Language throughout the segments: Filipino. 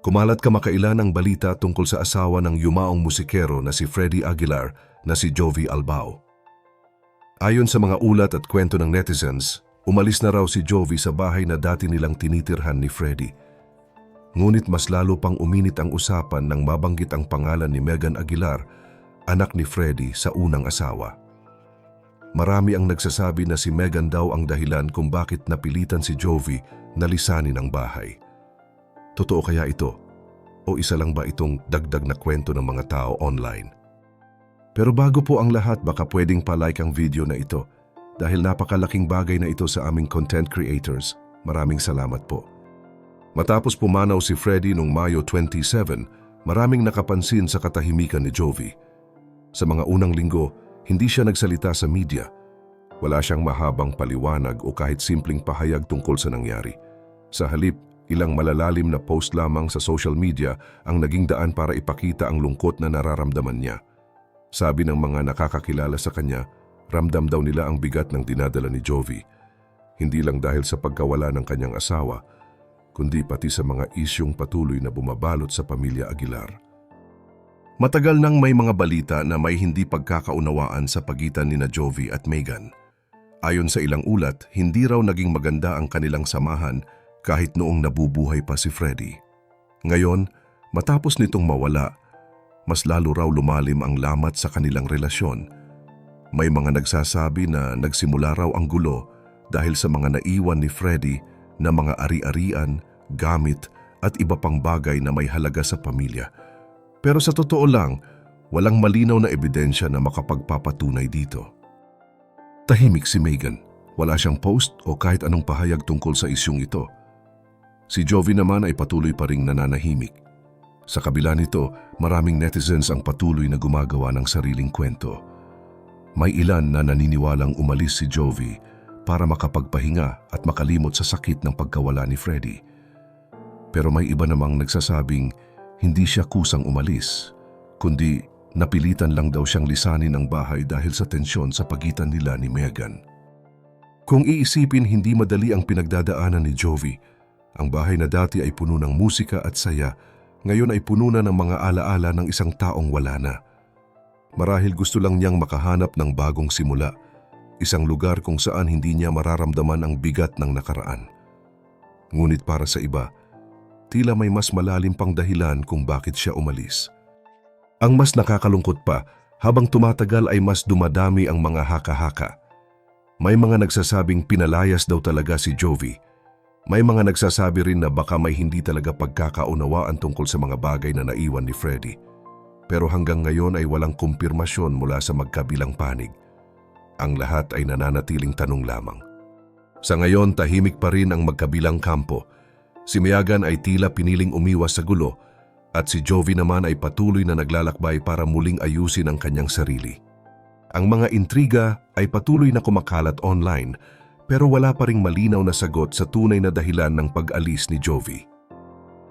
Kumalat kamakailan ang balita tungkol sa asawa ng yumaong musikero na si Freddie Aguilar na si Jovi Albao. Ayon sa mga ulat at kwento ng netizens, umalis na raw si Jovi sa bahay na dati nilang tinitirhan ni Freddie. Ngunit mas lalo pang uminit ang usapan nang mabanggit ang pangalan ni Megan Aguilar, anak ni Freddie sa unang asawa. Marami ang nagsasabi na si Megan daw ang dahilan kung bakit napilitan si Jovi na lisanin ang bahay. Totoo kaya ito? O isa lang ba itong dagdag na kwento ng mga tao online? Pero bago po ang lahat, baka pwedeng palike ang video na ito dahil napakalaking bagay na ito sa aming content creators. Maraming salamat po. Matapos pumanaw si Freddy noong Mayo 27, maraming nakapansin sa katahimikan ni Jovi. Sa mga unang linggo, hindi siya nagsalita sa media. Wala siyang mahabang paliwanag o kahit simpleng pahayag tungkol sa nangyari. Sa halip, ilang malalalim na post lamang sa social media ang naging daan para ipakita ang lungkot na nararamdaman niya. Sabi ng mga nakakakilala sa kanya, ramdam daw nila ang bigat ng dinadala ni Jovi. Hindi lang dahil sa pagkawala ng kanyang asawa, kundi pati sa mga isyong patuloy na bumabalot sa pamilya Aguilar. Matagal nang may mga balita na may hindi pagkakaunawaan sa pagitan ni na Jovi at Megan. Ayon sa ilang ulat, hindi raw naging maganda ang kanilang samahan kahit noong nabubuhay pa si Freddy. Ngayon, matapos nitong mawala, mas lalo raw lumalim ang lamat sa kanilang relasyon. May mga nagsasabi na nagsimula raw ang gulo dahil sa mga naiwan ni Freddy na mga ari-arian, gamit at iba pang bagay na may halaga sa pamilya. Pero sa totoo lang, walang malinaw na ebidensya na makapagpapatunay dito. Tahimik si Megan. Wala siyang post o kahit anong pahayag tungkol sa isyong ito. Si Jovi naman ay patuloy pa ring nananahimik. Sa kabila nito, maraming netizens ang patuloy na gumagawa ng sariling kwento. May ilan na naniniwalang umalis si Jovi para makapagpahinga at makalimot sa sakit ng pagkawala ni Freddy. Pero may iba namang nagsasabing hindi siya kusang umalis, kundi napilitan lang daw siyang lisanin ang bahay dahil sa tensyon sa pagitan nila ni Megan. Kung iisipin hindi madali ang pinagdadaanan ni Jovi, ang bahay na dati ay puno ng musika at saya, ngayon ay puno na ng mga alaala ng isang taong wala na. Marahil gusto lang niyang makahanap ng bagong simula, isang lugar kung saan hindi niya mararamdaman ang bigat ng nakaraan. Ngunit para sa iba, tila may mas malalim pang dahilan kung bakit siya umalis. Ang mas nakakalungkot pa, habang tumatagal ay mas dumadami ang mga haka-haka. May mga nagsasabing pinalayas daw talaga si Jovi, may mga nagsasabi rin na baka may hindi talaga pagkakaunawaan tungkol sa mga bagay na naiwan ni Freddy. Pero hanggang ngayon ay walang kumpirmasyon mula sa magkabilang panig. Ang lahat ay nananatiling tanong lamang. Sa ngayon, tahimik pa rin ang magkabilang kampo. Si Miagan ay tila piniling umiwas sa gulo at si Jovi naman ay patuloy na naglalakbay para muling ayusin ang kanyang sarili. Ang mga intriga ay patuloy na kumakalat online pero wala pa ring malinaw na sagot sa tunay na dahilan ng pag-alis ni Jovi.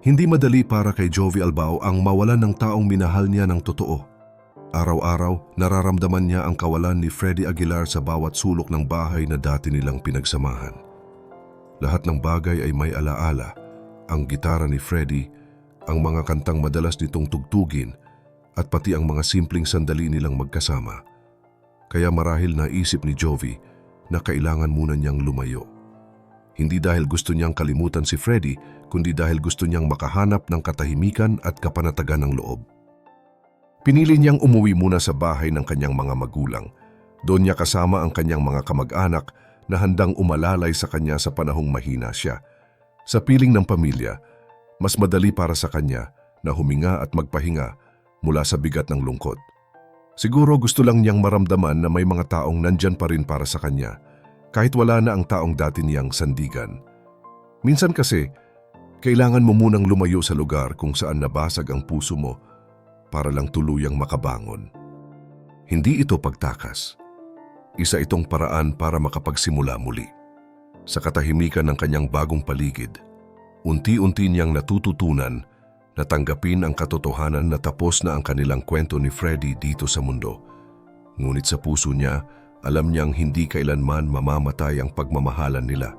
Hindi madali para kay Jovi Albao ang mawalan ng taong minahal niya ng totoo. Araw-araw, nararamdaman niya ang kawalan ni Freddie Aguilar sa bawat sulok ng bahay na dati nilang pinagsamahan. Lahat ng bagay ay may alaala. Ang gitara ni Freddie, ang mga kantang madalas nitong tugtugin, at pati ang mga simpleng sandali nilang magkasama. Kaya marahil naisip ni Jovi na kailangan muna niyang lumayo. Hindi dahil gusto niyang kalimutan si Freddy, kundi dahil gusto niyang makahanap ng katahimikan at kapanatagan ng loob. Pinili niyang umuwi muna sa bahay ng kanyang mga magulang. Doon niya kasama ang kanyang mga kamag-anak na handang umalalay sa kanya sa panahong mahina siya. Sa piling ng pamilya, mas madali para sa kanya na huminga at magpahinga mula sa bigat ng lungkot. Siguro gusto lang niyang maramdaman na may mga taong nandyan pa rin para sa kanya, kahit wala na ang taong dati niyang sandigan. Minsan kasi, kailangan mo munang lumayo sa lugar kung saan nabasag ang puso mo para lang tuluyang makabangon. Hindi ito pagtakas. Isa itong paraan para makapagsimula muli. Sa katahimikan ng kanyang bagong paligid, unti-unti niyang natututunan Natanggapin ang katotohanan na tapos na ang kanilang kwento ni Freddy dito sa mundo. Ngunit sa puso niya, alam niyang hindi kailanman mamamatay ang pagmamahalan nila.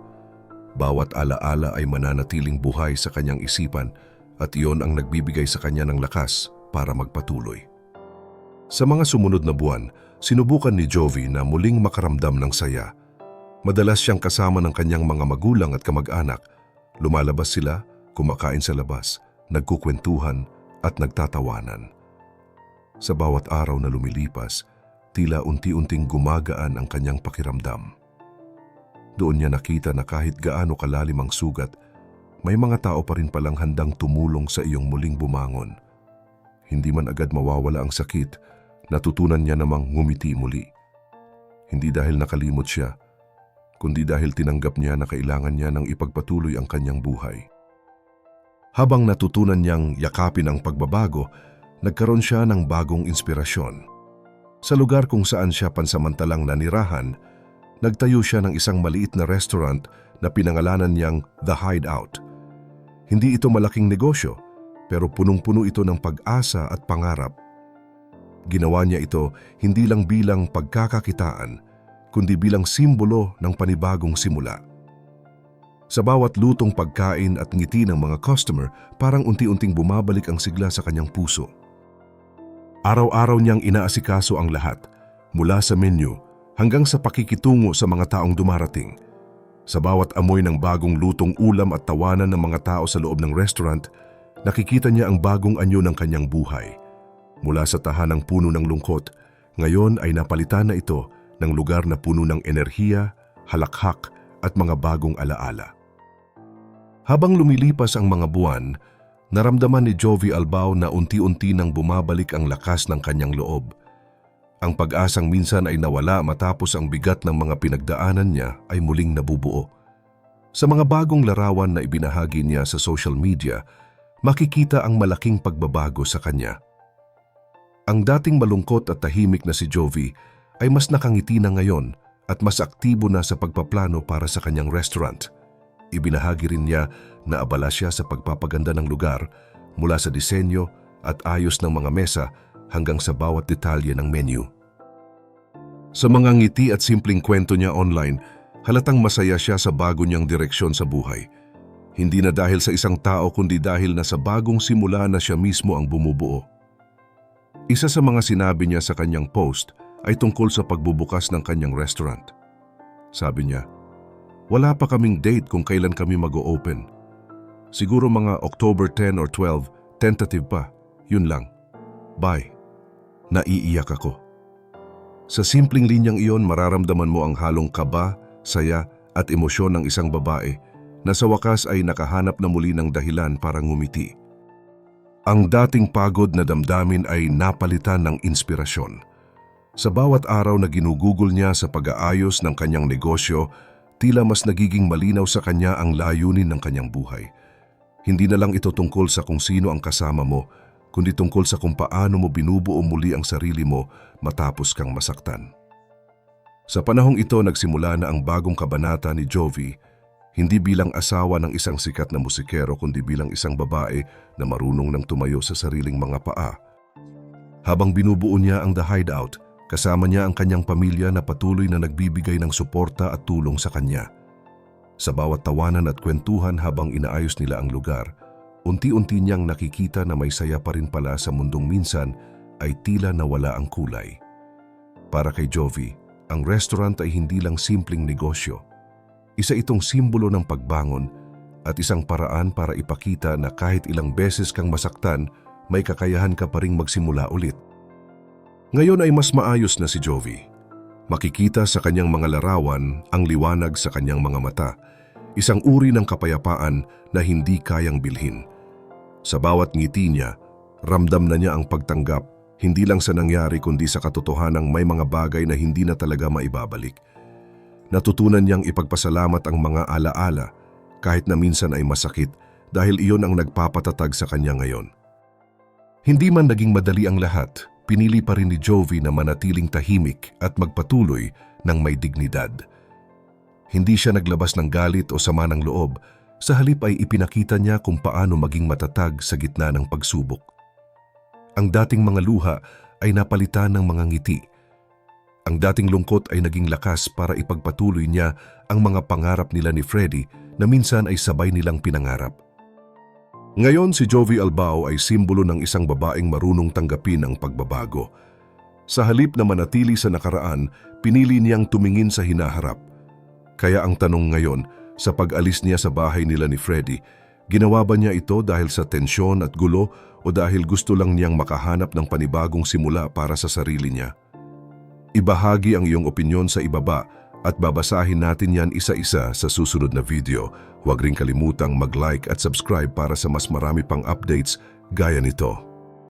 Bawat alaala ay mananatiling buhay sa kanyang isipan at iyon ang nagbibigay sa kanya ng lakas para magpatuloy. Sa mga sumunod na buwan, sinubukan ni Jovi na muling makaramdam ng saya. Madalas siyang kasama ng kanyang mga magulang at kamag-anak. Lumalabas sila, kumakain sa labas, nagkukwentuhan at nagtatawanan. Sa bawat araw na lumilipas, tila unti-unting gumagaan ang kanyang pakiramdam. Doon niya nakita na kahit gaano kalalim ang sugat, may mga tao pa rin palang handang tumulong sa iyong muling bumangon. Hindi man agad mawawala ang sakit, natutunan niya namang ngumiti muli. Hindi dahil nakalimot siya, kundi dahil tinanggap niya na kailangan niya ng ipagpatuloy ang kanyang buhay. Habang natutunan niyang yakapin ang pagbabago, nagkaroon siya ng bagong inspirasyon. Sa lugar kung saan siya pansamantalang nanirahan, nagtayo siya ng isang maliit na restaurant na pinangalanan niyang The Hideout. Hindi ito malaking negosyo, pero punong-puno ito ng pag-asa at pangarap. Ginawa niya ito hindi lang bilang pagkakakitaan, kundi bilang simbolo ng panibagong simula. Sa bawat lutong pagkain at ngiti ng mga customer, parang unti-unting bumabalik ang sigla sa kanyang puso. Araw-araw niyang inaasikaso ang lahat, mula sa menu hanggang sa pakikitungo sa mga taong dumarating. Sa bawat amoy ng bagong lutong ulam at tawanan ng mga tao sa loob ng restaurant, nakikita niya ang bagong anyo ng kanyang buhay. Mula sa tahanang puno ng lungkot, ngayon ay napalitan na ito ng lugar na puno ng enerhiya, halakhak at mga bagong alaala. Habang lumilipas ang mga buwan, naramdaman ni Jovi Albao na unti-unti nang bumabalik ang lakas ng kanyang loob. Ang pag-asang minsan ay nawala matapos ang bigat ng mga pinagdaanan niya ay muling nabubuo. Sa mga bagong larawan na ibinahagi niya sa social media, makikita ang malaking pagbabago sa kanya. Ang dating malungkot at tahimik na si Jovi ay mas nakangiti na ngayon at mas aktibo na sa pagpaplano para sa kanyang restaurant. Ibinahagi rin niya na abala siya sa pagpapaganda ng lugar mula sa disenyo at ayos ng mga mesa hanggang sa bawat detalye ng menu. Sa mga ngiti at simpleng kwento niya online, halatang masaya siya sa bago niyang direksyon sa buhay. Hindi na dahil sa isang tao kundi dahil na sa bagong simula na siya mismo ang bumubuo. Isa sa mga sinabi niya sa kanyang post ay tungkol sa pagbubukas ng kanyang restaurant. Sabi niya, wala pa kaming date kung kailan kami mag-o-open. Siguro mga October 10 or 12, tentative pa. Yun lang. Bye. Naiiyak ako. Sa simpleng linyang iyon mararamdaman mo ang halong kaba, saya at emosyon ng isang babae na sa wakas ay nakahanap na muli ng dahilan para ngumiti. Ang dating pagod na damdamin ay napalitan ng inspirasyon. Sa bawat araw na ginugugol niya sa pag-aayos ng kanyang negosyo, tila mas nagiging malinaw sa kanya ang layunin ng kanyang buhay. Hindi na lang ito tungkol sa kung sino ang kasama mo, kundi tungkol sa kung paano mo binubuo muli ang sarili mo matapos kang masaktan. Sa panahong ito nagsimula na ang bagong kabanata ni Jovi, hindi bilang asawa ng isang sikat na musikero kundi bilang isang babae na marunong nang tumayo sa sariling mga paa. Habang binubuo niya ang The Hideout, kasama niya ang kanyang pamilya na patuloy na nagbibigay ng suporta at tulong sa kanya. Sa bawat tawanan at kwentuhan habang inaayos nila ang lugar, unti-unti niyang nakikita na may saya pa rin pala sa mundong minsan ay tila nawala ang kulay. Para kay Jovi, ang restaurant ay hindi lang simpleng negosyo. Isa itong simbolo ng pagbangon at isang paraan para ipakita na kahit ilang beses kang masaktan, may kakayahan ka pa ring magsimula ulit. Ngayon ay mas maayos na si Jovi. Makikita sa kanyang mga larawan ang liwanag sa kanyang mga mata, isang uri ng kapayapaan na hindi kayang bilhin. Sa bawat ngiti niya, ramdam na niya ang pagtanggap, hindi lang sa nangyari kundi sa katotohanang may mga bagay na hindi na talaga maibabalik. Natutunan niyang ipagpasalamat ang mga alaala kahit na minsan ay masakit dahil iyon ang nagpapatatag sa kanya ngayon. Hindi man naging madali ang lahat, pinili pa rin ni Jovi na manatiling tahimik at magpatuloy ng may dignidad. Hindi siya naglabas ng galit o sama ng loob sa halip ay ipinakita niya kung paano maging matatag sa gitna ng pagsubok. Ang dating mga luha ay napalitan ng mga ngiti. Ang dating lungkot ay naging lakas para ipagpatuloy niya ang mga pangarap nila ni Freddy na minsan ay sabay nilang pinangarap. Ngayon si Jovi Albao ay simbolo ng isang babaeng marunong tanggapin ang pagbabago. Sa halip na manatili sa nakaraan, pinili niyang tumingin sa hinaharap. Kaya ang tanong ngayon, sa pag-alis niya sa bahay nila ni Freddy, ginawa ba niya ito dahil sa tensyon at gulo o dahil gusto lang niyang makahanap ng panibagong simula para sa sarili niya? Ibahagi ang iyong opinyon sa ibaba at babasahin natin yan isa-isa sa susunod na video. Huwag ring kalimutang mag-like at subscribe para sa mas marami pang updates gaya nito.